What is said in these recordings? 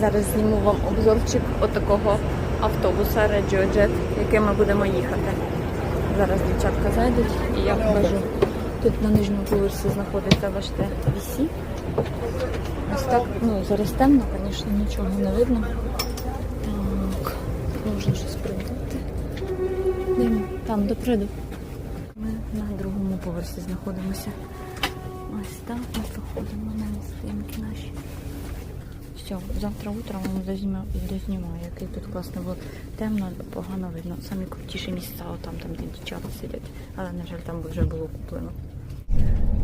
Зараз зніму вам обзорчик отакого автобуса Regio Jet, яким ми будемо їхати. Зараз дівчатка зайдуть і я покажу. Тут на нижньому поверсі знаходиться бачите, VC. Ось так, ну зараз темно, звісно, нічого не видно. Так, можна щось придбати. Йдемо там допреду. Ми на другому поверсі знаходимося. Ось так ми проходимо на стінки наші. Все, завтра утром вам дознімаю, який тут класно було. Темно, погано видно. Самі крутіші місця, там, там, де дівчата сидять. Але, на жаль, там вже було куплено.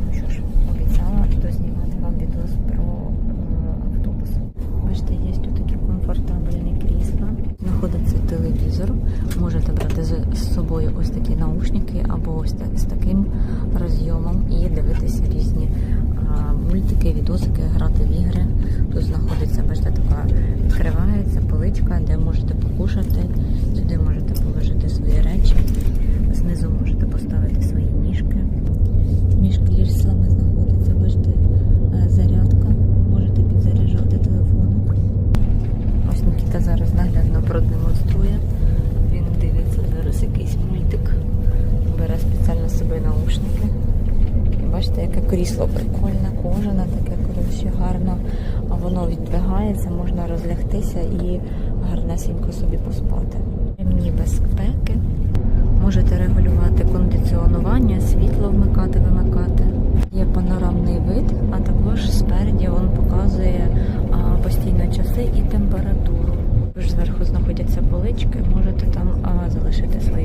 Ну що ж, обіцяла дознімати вам відео про е, автобус. Бачите, є тут такі комфортабельні крісла. Знаходиться телевізор. Можете брати з собою ось такі наушники або ось так, з таким мультики, відосики, грати в ігри. Тут знаходиться, бачите, така відкривається поличка, де можете покушати. Сюди можете положити свої речі. Знизу можете поставити свої ніжки. Між кріслами знаходиться, бачите, е, зарядка. Можете підзаряджати телефон. Ось Нікіта зараз наглядно продемонструє. Він дивиться зараз якийсь мультик. Бере спеціально з собою наушники бачите, яке крісло прикольне, кожане, таке коротше, гарно а воно віддвигається, можна розлягтися і гарнесенько собі поспати. Мені без спеки. Можете регулювати кондиціонування, світло вмикати, вимикати. Є панорамний вид, а також спереді він показує постійно часи і температуру. Зверху знаходяться полички, можете там залишити свої.